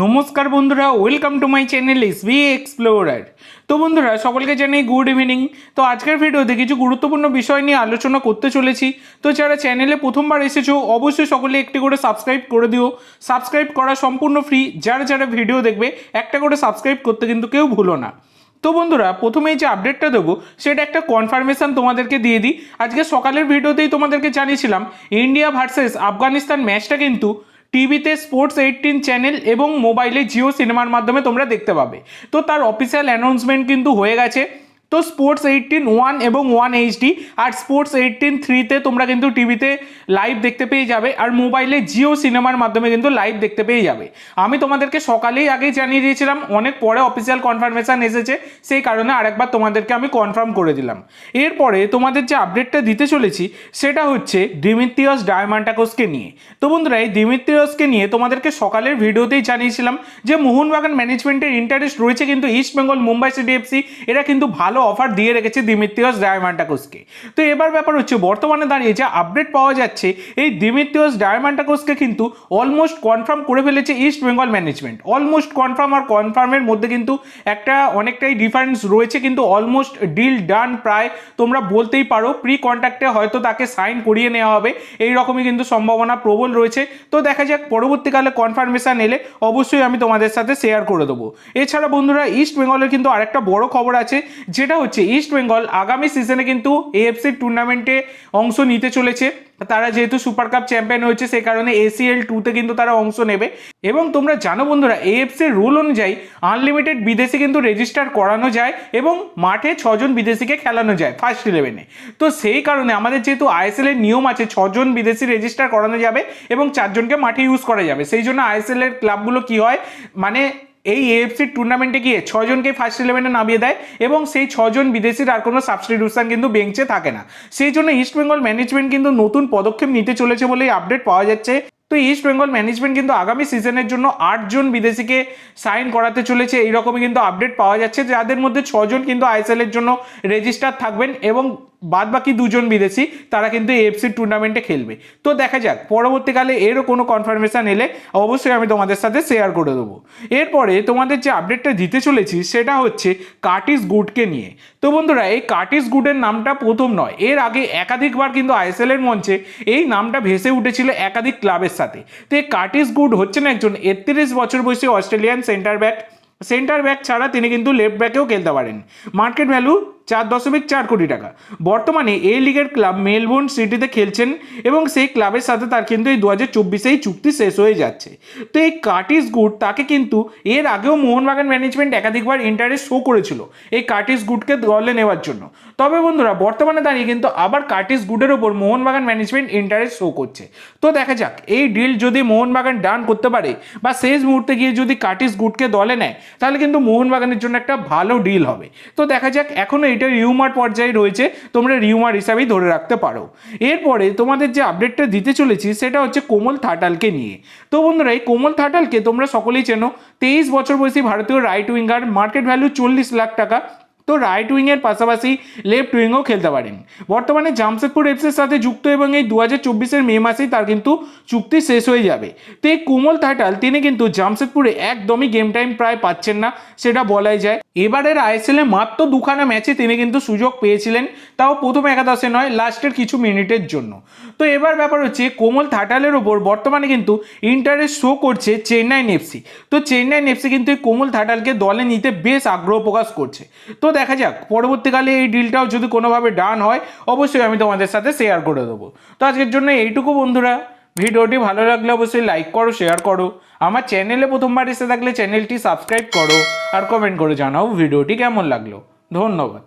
নমস্কার বন্ধুরা welcome to my channel S B Explorer তো বন্ধুরা, সকলকে জানাই গুড ইভিনিং তো আজকের ভিডিওতে কিছু গুরুত্বপূর্ণ বিষয় নিয়ে আলোচনা করতে চলেছি। তো যারা চ্যানেলে প্রথমবার এসেছ, অবশ্যই সকলে একটি করে সাবস্ক্রাইব করে দিও। সাবস্ক্রাইব করা সম্পূর্ণ ফ্রি যারা যারা ভিডিও দেখবে, একটা করে সাবস্ক্রাইব করতে কিন্তু কেউ ভুলো না। তো বন্ধুরা, প্রথমেই যে আপডেটটা দেবো, সেটা একটা কনফার্মেশন তোমাদেরকে দিয়ে দিই। আজকে সকালের ভিডিওতেই তোমাদেরকে জানিয়েছিলাম ইন্ডিয়া ভার্সেস আফগানিস্তান ম্যাচটা কিন্তু টিভিতে স্পোর্টস এইটিন চ্যানেল এবং মোবাইলে জিও সিনেমার মাধ্যমে তোমরা দেখতে পাবে। তো তার অফিসিয়াল অ্যানাউন্সমেন্ট কিন্তু হয়ে গেছে। তো স্পোর্টস এইটিন ওয়ান এবং ওয়ান এইচডি আর স্পোর্টস এইটিন থ্রিতে তোমরা কিন্তু টিভিতে লাইভ দেখতে পেয়ে যাবে আর মোবাইলে জিও সিনেমার মাধ্যমে কিন্তু লাইভ দেখতে পেয়ে যাবে। আমি তোমাদেরকে সকালেই আগেই জানিয়ে দিয়েছিলাম, অনেক পরে অফিসিয়াল কনফার্মেশন এসেছে, সেই কারণে আরেকবার তোমাদেরকে আমি কনফার্ম করে দিলাম। এরপরে তোমাদের যে আপডেটটা দিতে চলেছি, সেটা হচ্ছে ডিমিত্রিয়স ডায়মান্টাকোসকে নিয়ে। তো বন্ধুরা, এই ডিমিত্রিয়সকে নিয়ে তোমাদেরকে সকালের ভিডিওতেই জানিয়েছিলাম যে মোহনবাগান ম্যানেজমেন্টের ইন্টারেস্ট রয়েছে কিন্তু ইস্ট বেঙ্গল মুম্বাই সিডিএফসি এরা কিন্তু ভালো অফার দিয়ে রেখেছে দিমিত্রিয়স ডায়মান্টাকোসকে তো এবার ব্যাপার হচ্ছে, বর্তমানে দাঁড়িয়ে যে আপডেট পাওয়া যাচ্ছে, এই দিমিত্রিয়স ডায়মান্টাকোসকে কিন্তু অলমোস্ট কনফার্ম করে ফেলেছে East Bengal management almost confirm আর কনফার্মের মধ্যে কিন্তু একটা অনেকটাই ডিফারেন্স রয়েছে, কিন্তু অলমোস্ট ডিল ডান প্রায় তোমরা বলতেই পারো প্রি কন্ট্যাক্টে হয়তো তাকে সাইন করিয়ে নেওয়া হবে এই রকমই কিন্তু সম্ভাবনা প্রবল রয়েছে। তো দেখা যাক, পরবর্তীকালে কনফার্মেশন এলে অবশ্যই আমি তোমাদের সাথে শেয়ার করে দেবো। এছাড়া বন্ধুরা ইস্ট বেঙ্গলের কিন্তু আরেকটা বড় খবর আছে, যেটা হচ্ছে ইস্ট বেঙ্গল আগামী সিজনে কিন্তু এএফসি টুর্নামেন্টে অংশ নিতে চলেছে। তারা যেহেতু সুপার কাপ চ্যাম্পিয়ন হয়েছে সেই কারণে এসিএল টুতে কিন্তু তারা অংশ নেবে। এবং তোমরা জানো বন্ধুরা এএফসির রুল অনুযায়ী আনলিমিটেড বিদেশি কিন্তু রেজিস্টার করানো যায় এবং মাঠে ছজন বিদেশিকে খেলানো যায় ফার্স্ট ইলেভেনে তো সেই কারণে আমাদের যেহেতু আইএসএল এর নিয়ম আছে, ছজন বিদেশি রেজিস্টার করানো যাবে এবং চারজনকে মাঠে ইউজ করা যাবে। সেই জন্য আইএসএল এর ক্লাবগুলো কি হয় মানে এই এএফসি টুর্নামেন্টে গিয়ে ছজনকে ফার্স্ট ইলেভেনে নামিয়ে দেয় এবং সেই ছজন বিদেশির আর কোনো সাবস্টিটিউশন কিন্তু বেঞ্চে থাকে না। সেই জন্য ইস্ট বেঙ্গল ম্যানেজমেন্ট কিন্তু নতুন পদক্ষেপ নিতে চলেছে বলেই আপডেট পাওয়া যাচ্ছে। তো ইস্ট বেঙ্গল ম্যানেজমেন্ট কিন্তু আগামী সিজনের জন্য আটজন বিদেশিকে সাইন করাতে চলেছে, এইরকমই কিন্তু আপডেট পাওয়া যাচ্ছে। যাদের মধ্যে ছজন কিন্তু আইএসএল এর জন্য রেজিস্টার থাকবেন এবং বাদ বাকি দুজন বিদেশি, তারা কিন্তু এফসি টুর্নামেন্টে খেলবে। তো দেখা যাক, পরবর্তীকালে এরও কোনো কনফার্মেশন এলে অবশ্যই আমি তোমাদের সাথে শেয়ার করে দেবো। এরপরে তোমাদের যে আপডেটটা দিতে চলেছি, সেটা হচ্ছে কার্টিস গুডকে নিয়ে। তো বন্ধুরা, এই কার্টিস গুডের নামটা প্রথম নয়, এর আগে একাধিকবার কিন্তু আইএসএল এর মঞ্চে এই নামটা ভেসে উঠেছিল একাধিক ক্লাবের সাথে। তো এই কার্টিস গুড হচ্ছেন একজন একত্রিশ বছর বয়সী Australian centre back centre back ছাড়া তিনি কিন্তু লেফট ব্যাকেও খেলতে পারেন। মার্কেট ভ্যালু চার দশমিক চার কোটি টাকা। বর্তমানে এই লিগের ক্লাব মেলবোর্ন সিটিতে খেলছেন এবং সেই ক্লাবের সাথে তার কিন্তু এই দু হাজার চব্বিশেই চুক্তি শেষ হয়ে যাচ্ছে। তো এই কার্টিস গুড তাকে কিন্তু এর আগেও মোহনবাগান ম্যানেজমেন্ট একাধিকবার ইন্টারেস্ট শো করেছিল এই কার্টিস গুডকে দলে নেওয়ার জন্য। তবে বন্ধুরা, বর্তমানে দাঁড়িয়ে কিন্তু আবার কার্টিস গুডের ওপর মোহনবাগান ম্যানেজমেন্ট ইন্টারেস্ট শো করছে। তো দেখা যাক, এই ডিল যদি মোহনবাগান ডান করতে পারে বা শেষ মুহূর্তে গিয়ে যদি কার্টিস গুডকে দলে নেয়, তাহলে কিন্তু মোহনবাগানের জন্য একটা ভালো ডিল হবে। তো দেখা যাক এখনও এটা রিউমার পর্যায়ে রয়েছে, তোমরা রিউমার হিসাবেই ধরে রাখতে পারো। এরপরে তোমাদের যে আপডেটটা দিতে চলেছি, সেটা হচ্ছে কোমল থাটালকে নিয়ে। তো বন্ধুরা, এই কোমল থাটালকে তোমরা সকলেই চেনো। তেইশ বছর বয়সী ভারতীয় রাইট উইঙ্গার মার্কেট ভ্যালু চল্লিশ লাখ টাকা তো রাইট উইংয়ের পাশাপাশি লেফট উইংও খেলতে পারেন। বর্তমানে জামশেদপুর এফসির সাথে যুক্ত এবং এই দু হাজার চব্বিশের মে মাসেই তার কিন্তু চুক্তি শেষ হয়ে যাবে। তো এই কোমল থাটাল, তিনি কিন্তু জামশেদপুরে একদমই গেম টাইম প্রায় পাচ্ছেন না, সেটা বলাই যায়। এবারের আইএসএল মাত্র দুখানা ম্যাচে তিনি কিন্তু সুযোগ পেয়েছিলেন, তাও প্রথম একাদশে নয় লাস্টের কিছু মিনিটের জন্য। তো এবার ব্যাপার হচ্ছে, কোমল থাটালের ওপর বর্তমানে কিন্তু ইন্টারেস্ট শো করছে চেন্নাইন এফসি তো চেন্নাইন এফসি কিন্তু এই কোমল থাটালকে দলে নিতে বেশ আগ্রহ প্রকাশ করছে। তো দেখা যাক, পরবর্তীকালে এই ডিলটাও যদি কোনোভাবে ডান হয়, অবশ্যই আমি তোমাদের সাথে শেয়ার করে দেবো। তো আজকের জন্য এইটুকু বন্ধুরা। ভিডিওটি ভালো লাগলে অবশ্যই লাইক করো শেয়ার করো। আমার চ্যানেলে প্রথমবার এসে থাকলে চ্যানেলটি সাবস্ক্রাইব করো আর কমেন্ট করে জানাও ভিডিওটি কেমন লাগল। ধন্যবাদ।